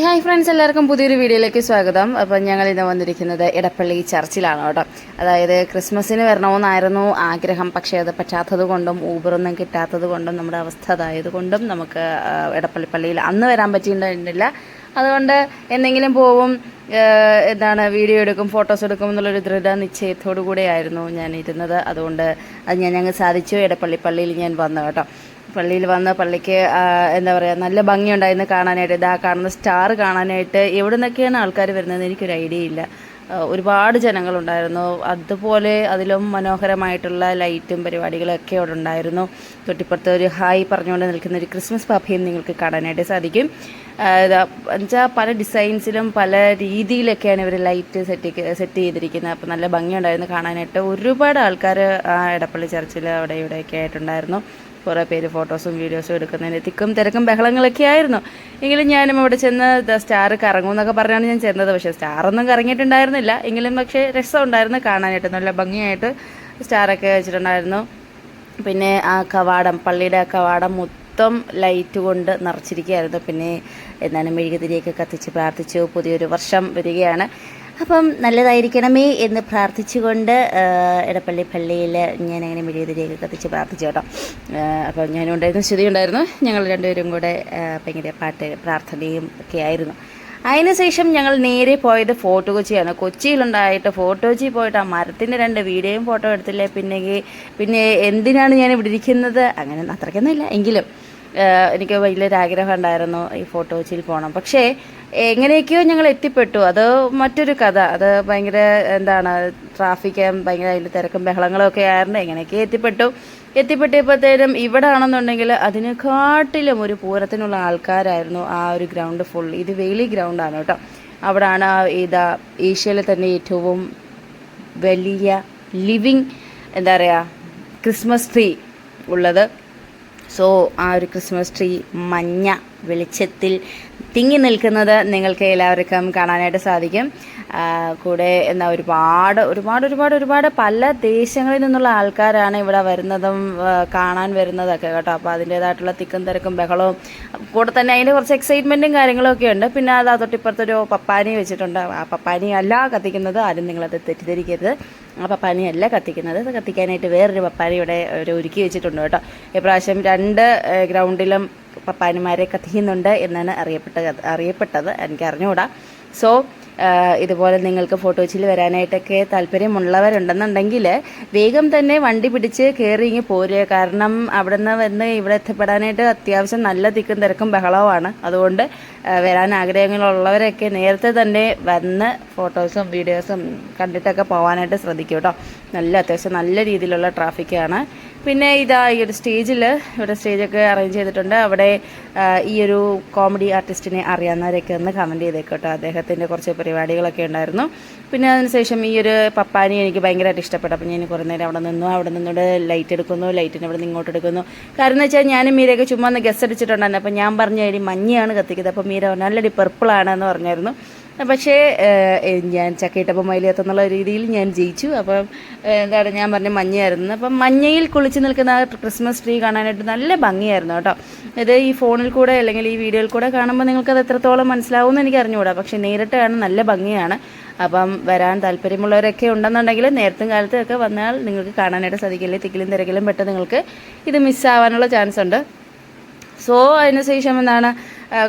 Hi friends എല്ലാവർക്കും പുതിയൊരു വീഡിയോയിലേക്ക് സ്വാഗതം. അപ്പം ഞങ്ങൾ ഇന്ന് വന്നിരിക്കുന്നത് ഇടപ്പള്ളി ചർച്ചിലാണ് കേട്ടോ. അതായത് ക്രിസ്മസിന് വരണമെന്നായിരുന്നു ആഗ്രഹം. പക്ഷേ അത് പറ്റാത്തത് കൊണ്ടും ഊബറൊന്നും കിട്ടാത്തത് കൊണ്ടും നമ്മുടെ അവസ്ഥ അതായത് കൊണ്ടും നമുക്ക് ഇടപ്പള്ളി പള്ളിയിൽ അന്ന് വരാൻ പറ്റിയിട്ടുണ്ടായിരുന്നില്ല. അതുകൊണ്ട് എന്തെങ്കിലും പോവും എന്താണ് വീഡിയോ എടുക്കും ഫോട്ടോസ് എടുക്കും എന്നുള്ളൊരു ദൃഢ നിശ്ചയത്തോടു കൂടെയായിരുന്നു ഞാൻ ഇരുന്നത്. അതുകൊണ്ട് അത് ഞാൻ ഞങ്ങൾ സാധിച്ചു. ഇടപ്പള്ളി പള്ളിയിൽ ഞാൻ വന്നു കേട്ടോ. പള്ളിയിൽ വന്ന് പള്ളിക്ക് എന്താ പറയുക നല്ല ഭംഗിയുണ്ടായിരുന്നു കാണാനായിട്ട്. ഇതാ കാണുന്ന സ്റ്റാർ കാണാനായിട്ട് എവിടെ നിന്നൊക്കെയാണ് ആൾക്കാർ വരുന്നതെന്ന് എനിക്കൊരു ഐഡിയ ഇല്ല. ഒരുപാട് ജനങ്ങളുണ്ടായിരുന്നു. അതുപോലെ അതിലും മനോഹരമായിട്ടുള്ള ലൈറ്റും പരിപാടികളൊക്കെ അവിടെ ഉണ്ടായിരുന്നു. തൊട്ടിപ്പുറത്ത് ഒരു ഹായ് പറഞ്ഞുകൊണ്ട് നിൽക്കുന്ന ഒരു ക്രിസ്മസ് പാപ്പയും നിങ്ങൾക്ക് കാണാനായിട്ട് സാധിക്കും. എന്നുവെച്ചാൽ പല ഡിസൈൻസിലും പല രീതിയിലൊക്കെയാണ് ഇവർ ലൈറ്റ് സെറ്റ് സെറ്റ് ചെയ്തിരിക്കുന്നത്. അപ്പോൾ നല്ല ഭംഗിയുണ്ടായിരുന്നു കാണാനായിട്ട്. ഒരുപാട് ആൾക്കാർ എടപ്പള്ളി ചർച്ചിൽ അവിടെ ഇവിടെയൊക്കെ ആയിട്ടുണ്ടായിരുന്നു. കുറേ പേര് ഫോട്ടോസും വീഡിയോസും എടുക്കുന്നതിന് തിക്കും തിരക്കും ബഹളങ്ങളൊക്കെ ആയിരുന്നു. എങ്കിലും ഞാനും അവിടെ ചെന്ന് സ്റ്റാർ കറങ്ങും എന്നൊക്കെ പറഞ്ഞാണ് ഞാൻ ചെന്നത്. പക്ഷേ സ്റ്റാറൊന്നും കറങ്ങിയിട്ടുണ്ടായിരുന്നില്ല. എങ്കിലും പക്ഷേ രസമുണ്ടായിരുന്നു കാണാനായിട്ട്. നല്ല ഭംഗിയായിട്ട് സ്റ്റാറൊക്കെ വെച്ചിട്ടുണ്ടായിരുന്നു. പിന്നെ ആ കവാടം പള്ളിയുടെ ആ കവാടം മൊത്തം ലൈറ്റ് കൊണ്ട് നിറച്ചിരിക്കുകയായിരുന്നു. പിന്നെ എന്താണ് മെഴുകുതിരിയൊക്കെ കത്തിച്ച് പ്രാർത്ഥിച്ചു. പുതിയൊരു വർഷം വരികയാണ്. അപ്പം നല്ലതായിരിക്കണമേ എന്ന് പ്രാർത്ഥിച്ചുകൊണ്ട് ഇടപ്പള്ളി പള്ളിയിൽ ഞാൻ അങ്ങനെ മെഴുകുതിരിയൊക്കെ കത്തിച്ച് പ്രാർത്ഥിച്ചു കേട്ടോ. അപ്പം ഞാനും ഉണ്ടായിരുന്നു ശ്രുതി ഉണ്ടായിരുന്നു. ഞങ്ങൾ രണ്ടുപേരും കൂടെ ഭയങ്കര പാട്ട് പ്രാർത്ഥനയും ഒക്കെ ആയിരുന്നു. അതിനുശേഷം ഞങ്ങൾ നേരെ പോയത് ഫോർട്ട് കൊച്ചിയാണ്. കൊച്ചിയിലുണ്ടായിട്ട് ഫോർട്ട് കൊച്ചി പോയിട്ട് ആ മരത്തിന്റെ രണ്ട് വീഡിയോയും ഫോട്ടോ എടുത്തില്ലേ? പിന്നെ പിന്നെ എന്തിനാണ് ഞാൻ ഇവിടെ ഇരിക്കുന്നത്? അങ്ങനെ അത്രയ്ക്കൊന്നുമില്ല. എങ്കിലും എനിക്ക് വലിയൊരു ആഗ്രഹം ഉണ്ടായിരുന്നു ഈ ഫോട്ടോ കൊച്ചിയിൽ പോകണം. പക്ഷേ എങ്ങനെയൊക്കെയോ ഞങ്ങൾ എത്തിപ്പെട്ടു. അത് മറ്റൊരു കഥ. അത് ഭയങ്കര എന്താണ് ട്രാഫിക്കും ഭയങ്കര അതിന്റെ തിരക്കും ബഹളങ്ങളും ഒക്കെ ആയിരുന്നു. എങ്ങനെയൊക്കെയോ എത്തിപ്പെട്ടു. എത്തിപ്പെട്ടിയപ്പോഴത്തേനും ഇവിടെ ആണെന്നുണ്ടെങ്കിൽ അതിനെക്കാട്ടിലും ഒരു പൂരത്തിനുള്ള ആൾക്കാരായിരുന്നു ആ ഒരു ഗ്രൗണ്ട് ഫുൾ ഇത് വേലി ഗ്രൗണ്ടാണ് കേട്ടോ. അവിടാണ് ഇതാ ഏഷ്യയിലെ തന്നെ ഏറ്റവും വലിയ ലിവിങ് എന്താ പറയുക ക്രിസ്മസ് ട്രീ ഉള്ളത്. സോ ആ ഒരു ക്രിസ്മസ് ട്രീ മഞ്ഞ വെളിച്ചത്തിൽ തിങ്ങി നിൽക്കുന്നത് നിങ്ങൾക്ക് എല്ലാവർക്കും കാണാനായിട്ട് സാധിക്കും. കൂടെ എന്നാൽ ഒരുപാട് ഒരുപാട് ഒരുപാട് ഒരുപാട് പല ദേശങ്ങളിൽ നിന്നുള്ള ആൾക്കാരാണ് ഇവിടെ വരുന്നതും കാണാൻ വരുന്നതൊക്കെ കേട്ടോ. അപ്പോൾ അതിന്റേതായിട്ടുള്ള തിക്കും തിരക്കും ബഹളവും കൂടെ തന്നെ അതിന്റെ കുറച്ച് എക്സൈറ്റ്മെന്റും കാര്യങ്ങളൊക്കെ ഉണ്ട്. പിന്നെ അത് തൊട്ടിപ്പുറത്തൊരു പപ്പാനി വെച്ചിട്ടുണ്ട്. ആ പപ്പാനി അല്ല കത്തിക്കുന്നത്. ആരും നിങ്ങളത് തെറ്റിദ്ധരിക്കരുത്. ആ പപ്പാനി അല്ല കത്തിക്കുന്നത് കത്തിക്കാനായിട്ട് വേറൊരു പപ്പാനി ഇവിടെ ഒരു ഒരുക്കി വെച്ചിട്ടുണ്ട് കേട്ടോ. ഇപ്രാവശ്യം രണ്ട് ഗ്രൗണ്ടിലും പപ്പാനിമാരെ കത്തിക്കുന്നുണ്ട് എന്നാണ് അറിയപ്പെട്ട അറിയപ്പെട്ടത്. എനിക്ക് അറിഞ്ഞുകൂടാ സോ ഇതുപോലെ നിങ്ങൾക്ക് ഫോട്ടോച്ചിൽ വരാനായിട്ടൊക്കെ താല്പര്യമുള്ളവരുണ്ടെന്നുണ്ടെങ്കിൽ വേഗം തന്നെ വണ്ടി പിടിച്ച് കയറി ഇങ്ങ് പോരുക. കാരണം അവിടെ നിന്ന് വന്ന് ഇവിടെ എത്തിപ്പെടാനായിട്ട് അത്യാവശ്യം നല്ല തിക്കും തിരക്കും ബഹളവുമാണ്. അതുകൊണ്ട് വരാൻ ആഗ്രഹങ്ങളുള്ളവരൊക്കെ നേരത്തെ തന്നെ വന്ന് ഫോട്ടോസും വീഡിയോസും കണ്ടിട്ടൊക്കെ പോകാനായിട്ട് ശ്രദ്ധിക്കും കേട്ടോ. നല്ല അത്യാവശ്യം നല്ല രീതിയിലുള്ള ട്രാഫിക്കാണ്. പിന്നെ ഇതാ ഈ ഒരു സ്റ്റേജിൽ ഇവിടെ സ്റ്റേജൊക്കെ അറേഞ്ച് ചെയ്തിട്ടുണ്ട്. അവിടെ ഈ ഒരു കോമഡി ആർട്ടിസ്റ്റിനെ അറിയാവുന്നവരൊക്കെ ഒന്ന് കമന്റ് ചെയ്തേക്കോട്ടോ. അദ്ദേഹത്തിന്റെ കുറച്ച് പരിപാടികളൊക്കെ ഉണ്ടായിരുന്നു. പിന്നെ അതിനുശേഷം ഈ ഒരു പപ്പാനി എനിക്ക് ഭയങ്കരമായിട്ട് ഇഷ്ടപ്പെട്ടു. അപ്പോൾ ഞാൻ കുറേ നേരം അവിടെ നിന്നു. അവിടെ നിന്നോട് ലൈറ്റ് എടുക്കുന്നു. ലൈറ്റിന് അവിടെ നിന്ന് ഇങ്ങോട്ട് എടുക്കുന്നു. കാരണം എന്ന് വെച്ചാൽ ഞാനും മീരയൊക്കെ ചുമ്മാ ഒന്ന് ഗസ് അടിച്ചിട്ടുണ്ടായിരുന്നു. അപ്പോൾ ഞാൻ പറഞ്ഞ അതിന് മഞ്ഞയാണ് കത്തിക്കുന്നത്. അപ്പോൾ മീര നല്ലടി പെർപ്പിളാണെന്ന് പറഞ്ഞായിരുന്നു. പക്ഷേ ഞാൻ ചക്കയിട്ടപ്പം മയിലെത്തുന്നുള്ള രീതിയിൽ ഞാൻ ജയിച്ചു. അപ്പം എന്താണ് ഞാൻ പറഞ്ഞ മഞ്ഞയായിരുന്നു. അപ്പം മഞ്ഞയിൽ കുളിച്ച് നിൽക്കുന്ന ആ ക്രിസ്മസ് ട്രീ കാണാനായിട്ട് നല്ല ഭംഗിയായിരുന്നു കേട്ടോ. ഇത് ഈ ഫോണിൽ കൂടെ അല്ലെങ്കിൽ ഈ വീഡിയോയിൽ കൂടെ കാണുമ്പോൾ നിങ്ങൾക്കത് എത്രത്തോളം മനസ്സിലാവുമെന്ന് എനിക്ക് അറിഞ്ഞുകൂടാ. പക്ഷേ നേരിട്ട് കാണാൻ നല്ല ഭംഗിയാണ്. അപ്പം വരാൻ താല്പര്യമുള്ളവരൊക്കെ ഉണ്ടെന്നുണ്ടെങ്കിൽ നേരത്തും കാലത്തൊക്കെ വന്നാൽ നിങ്ങൾക്ക് കാണാനായിട്ട് സാധിക്കില്ലേ? തിക്കിലും തിരക്കിലും പെട്ട് നിങ്ങൾക്ക് ഇത് മിസ്സാവാനുള്ള ചാൻസ് ഉണ്ട്. സോ അതിനുശേഷം എന്താണ്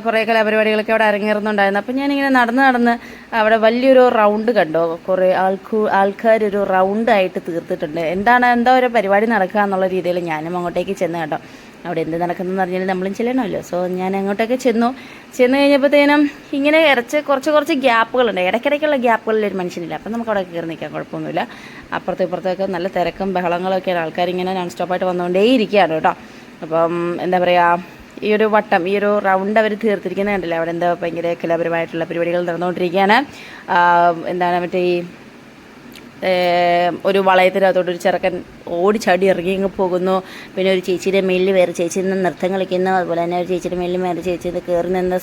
കുറേ കലാപരിപാടികളൊക്കെ അവിടെ അരങ്ങേറുന്നുണ്ടായിരുന്നു. അപ്പം ഞാനിങ്ങനെ നടന്ന് നടന്ന് അവിടെ വലിയൊരു റൗണ്ട് കണ്ടോ. കുറേ ആൾക്കു ആൾക്കാരൊരു റൗണ്ടായിട്ട് തീർത്തിട്ടുണ്ട്. എന്താണ് എന്താ ഒരു പരിപാടി നടക്കുക എന്നുള്ള രീതിയിൽ ഞാനും അങ്ങോട്ടേക്ക് ചെന്ന് കേട്ടോ. അവിടെ എന്ത് നടക്കുന്നതെന്ന് അറിഞ്ഞാൽ നമ്മളും ചെല്ലണമല്ലോ. സോ ഞാൻ അങ്ങോട്ടൊക്കെ ചെന്നു. ചെന്ന് കഴിഞ്ഞപ്പോഴത്തേനും ഇങ്ങനെ ഇറച്ച് കുറച്ച് കുറച്ച് ഗ്യാപ്പുകളുണ്ട്. ഇടയ്ക്കിടയ്ക്കുള്ള ഗ്യാപ്പുകളിൽ ഒരു മനുഷ്യനില്ല. അപ്പം നമുക്ക് അവിടെ കയറി നിൽക്കാൻ കുഴപ്പമൊന്നുമില്ല. അപ്പുറത്തും ഇപ്പുറത്തൊക്കെ നല്ല തിരക്കും ബഹളങ്ങളൊക്കെയാണ്. ആൾക്കാരിങ്ങനെ നോൺ സ്റ്റോപ്പായിട്ട് വന്നുകൊണ്ടേ ഇരിക്കുകയാണ് കേട്ടോ. അപ്പം എന്താ പറയുക ഈ ഒരു വട്ടം ഈ ഒരു റൗണ്ട് അവർ തീർത്തിരിക്കുന്നത് കണ്ടില്ലേ അവിടെ എന്താ ഭയങ്കര കലാപരമായിട്ടുള്ള പരിപാടികൾ നടന്നുകൊണ്ടിരിക്കുകയാണ്. എന്താണ് മറ്റേ ഈ ഒരു വളയത്തിനകത്തോട്ട് ഒരു ചെറുക്കൻ ഓടിച്ചാടി ഇറങ്ങി അങ്ങ് പോകുന്നു. പിന്നെ ഒരു ചേച്ചിയുടെ മേലിൽ വേറെ ചേച്ചി നിന്ന് നൃത്തം കളിക്കുന്നു. അതുപോലെ തന്നെ ഒരു ചേച്ചിയുടെ മേലിൽ വേറെ ചേച്ചി നിന്ന് കയറി നിന്ന്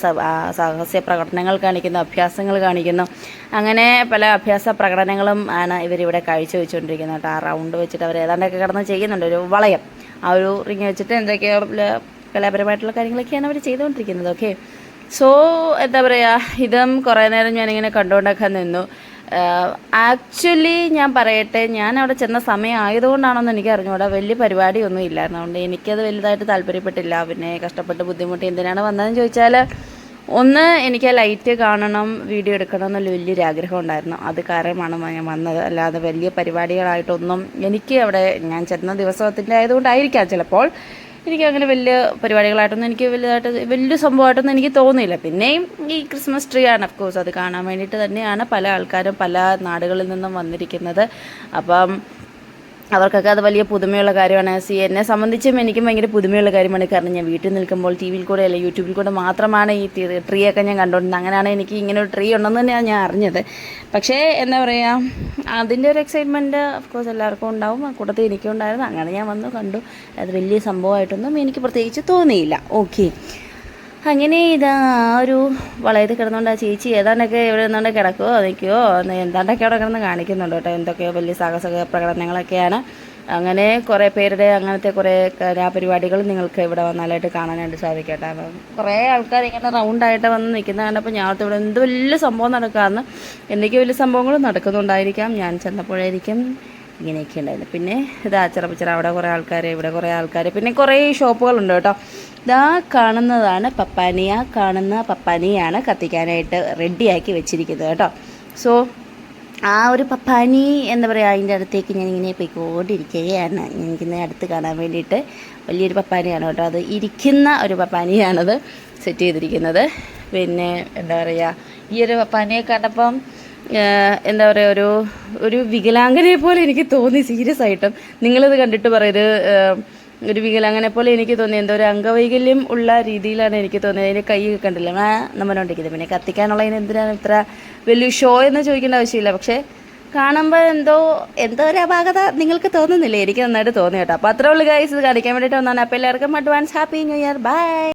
സാഹസ്യ പ്രകടനങ്ങൾ കാണിക്കുന്നു അഭ്യാസങ്ങൾ കാണിക്കുന്നു. അങ്ങനെ പല അഭ്യാസ പ്രകടനങ്ങളും ആണ് ഇവരിവിടെ കാഴ്ചവെച്ചുകൊണ്ടിരിക്കുന്നത് കേട്ടോ. ആ റൗണ്ട് വെച്ചിട്ട് അവർ ഏതാണ്ടൊക്കെ കിടന്ന് ചെയ്യുന്നുണ്ട്. ഒരു വളയം. ആ ഒരു റിങ് വെച്ചിട്ട് എന്തൊക്കെയോ ല- കലാപരമായിട്ടുള്ള കാര്യങ്ങളൊക്കെയാണ് അവർ ചെയ്തുകൊണ്ടിരിക്കുന്നത് ഓക്കെ സോ എന്താ പറയുക ഇതും കുറേ നേരം ഞാനിങ്ങനെ കണ്ടുകൊണ്ടൊക്കെ നിന്നു. ആക്ച്വലി ഞാൻ പറയട്ടെ ഞാൻ അവിടെ ചെന്ന സമയം ആയതുകൊണ്ടാണെന്ന് എനിക്ക് അറിഞ്ഞൂടാ. വലിയ പരിപാടിയൊന്നും ഇല്ലായിരുന്നു. അതുകൊണ്ട് എനിക്കത് വലുതായിട്ട് താല്പര്യപ്പെട്ടില്ല. പിന്നെ കഷ്ടപ്പെട്ട് ബുദ്ധിമുട്ടി എന്തിനാണ് വന്നതെന്ന് ചോദിച്ചാൽ ഒന്ന് എനിക്ക് ആ ലൈറ്റ് കാണണം വീഡിയോ എടുക്കണം എന്നുള്ള വലിയൊരു ആഗ്രഹം ഉണ്ടായിരുന്നു. അത് കാരണമാണ് ഞാൻ വന്നത്. അല്ലാതെ വലിയ പരിപാടികളായിട്ടൊന്നും എനിക്ക് അവിടെ ഞാൻ ചെന്ന ദിവസത്തിന്റെ ആയതുകൊണ്ടായിരിക്കാം ചിലപ്പോൾ. എനിക്ക് അങ്ങനെ വലിയ പരിപാടികളായിട്ടൊന്നും എനിക്ക് വലുതായിട്ട് വലിയ സംഭവമായിട്ടൊന്നും എനിക്ക് തോന്നിയില്ല. പിന്നെയും ഈ ക്രിസ്മസ് ട്രീ ആണ് ഓഫ് കോഴ്സ് അത് കാണാൻ വേണ്ടിയിട്ട് തന്നെയാണ് പല ആൾക്കാരും പല നാടുകളിൽ നിന്നും വന്നിരിക്കുന്നത്. അപ്പം അവർക്കൊക്കെ അത് വലിയ പുതുമയുള്ള കാര്യമാണ്. സി എന്നെ സംബന്ധിച്ചും എനിക്കും ഭയങ്കര പുതുമയുള്ള കാര്യമാണ്. കാരണം ഞാൻ വീട്ടിൽ നിൽക്കുമ്പോൾ ടി വിയിൽ കൂടെ അല്ല യൂട്യൂബിൽ കൂടെ മാത്രമാണ് ഈ ട്രീ ഒക്കെ ഞാൻ കണ്ടുകൊണ്ടിരുന്നത്. അങ്ങനെയാണ് എനിക്ക് ഇങ്ങനെ ഒരു ട്രീ ഉണ്ടെന്ന് തന്നെയാണ് ഞാൻ അറിഞ്ഞത്. പക്ഷേ എന്താ പറയുക അതിന്റെ ഒരു എക്സൈറ്റ്മെന്റ് കോഴ്സ് എല്ലാവർക്കും ഉണ്ടാവും. കൂട്ടത്തിൽ എനിക്കും ഉണ്ടായിരുന്നു. അങ്ങനെ ഞാൻ വന്നു കണ്ടു. അത് വലിയ സംഭവമായിട്ടൊന്നും എനിക്ക് പ്രത്യേകിച്ച് തോന്നിയില്ല. ഓക്കെ അങ്ങനെ ഇതാ ഒരു വളയത്തിൽ കിടന്നുകൊണ്ട് ആ ചേച്ചി ഏതാണ്ടൊക്കെ ഇവിടെ നിന്നുകൊണ്ട് കിടക്കുമോ നിൽക്കുമോ എന്താണ്ടൊക്കെ അവിടെ കിടന്ന് കാണിക്കുന്നുണ്ട് കേട്ടോ. എന്തൊക്കെയോ വലിയ സാഹസ പ്രകടനങ്ങളൊക്കെയാണ്. അങ്ങനെ കുറേ പേരുടെ അങ്ങനത്തെ കുറേ കലാപരിപാടികൾ നിങ്ങൾക്ക് ഇവിടെ വന്നാലായിട്ട് കാണാനായിട്ട് സാധിക്കട്ടെ. അപ്പം കുറേ ആൾക്കാർ ഇങ്ങനെ റൗണ്ടായിട്ട് വന്ന് നിൽക്കുന്ന കണ്ടപ്പോൾ ഞാൻ ഇവിടെ എന്ത് വലിയ സംഭവം നടക്കാമെന്ന് എന്തൊക്കെ വലിയ സംഭവങ്ങൾ നടക്കുന്നുണ്ടായിരിക്കാം. ഞാൻ ചെന്നപ്പോഴായിരിക്കും ഇങ്ങനെയൊക്കെ ഉണ്ടായിരുന്നു. പിന്നെ ഇതാ ചെറുപ്പച്ചറ അവിടെ കുറേ ആൾക്കാർ ഇവിടെ കുറേ ആൾക്കാർ പിന്നെ കുറേ ഷോപ്പുകളുണ്ട് കേട്ടോ. ഇതാ കാണുന്നതാണ് പപ്പാനിയ കാണുന്ന പപ്പാനിയാണ് കത്തിക്കാനായിട്ട് റെഡിയാക്കി വെച്ചിരിക്കുന്നത് കേട്ടോ. സോ ആ ഒരു പപ്പാനി എന്താ പറയുക അതിന്റെ അടുത്തേക്ക് ഞാൻ ഇങ്ങനെ പോയിക്കൊണ്ടിരിക്കുകയാണ് എനിക്കിന്ന് അടുത്ത് കാണാൻ വേണ്ടിയിട്ട് വലിയൊരു പപ്പാനിയാണ് കേട്ടോ. അത് ഇരിക്കുന്ന ഒരു പപ്പാനിയാണത് സെറ്റ് ചെയ്തിരിക്കുന്നത്. പിന്നെ എന്താ പറയുക ഈ ഒരു പപ്പാനിയെ കണ്ടപ്പം എന്താ പറയുക ഒരു ഒരു വികലാംഗനെ പോലെ എനിക്ക് തോന്നി സീരിയസ് ആയിട്ടും. നിങ്ങളിത് കണ്ടിട്ട് പറയത് ഒരു വികലാംഗനെ പോലെ എനിക്ക് തോന്നി. എന്താ ഒരു അംഗവൈകല്യം ഉള്ള രീതിയിലാണ് എനിക്ക് തോന്നിയത്. അതിന്റെ കൈ കണ്ടില്ല? ആ നമ്മളോണ്ടിരിക്കുന്നത് പിന്നെ കത്തിക്കാനുള്ളതിന് എന്തിനാണ് ഇത്ര വലിയ ഷോ എന്ന് ചോദിക്കേണ്ട ആവശ്യമില്ല. പക്ഷേ കാണുമ്പോൾ എന്തോ എന്തോ ഒരു അപാകത നിങ്ങൾക്ക് തോന്നുന്നില്ലേ? എനിക്ക് നന്നായിട്ട് തോന്നി കേട്ടോ. അപ്പോൾ അത്രേ ഉള്ളൂ ഗൈസ് ഇത് കാണിക്കാൻ വേണ്ടിയിട്ട് വന്നാണ് അപ്പോൾ എല്ലാവർക്കും advance happy new year bye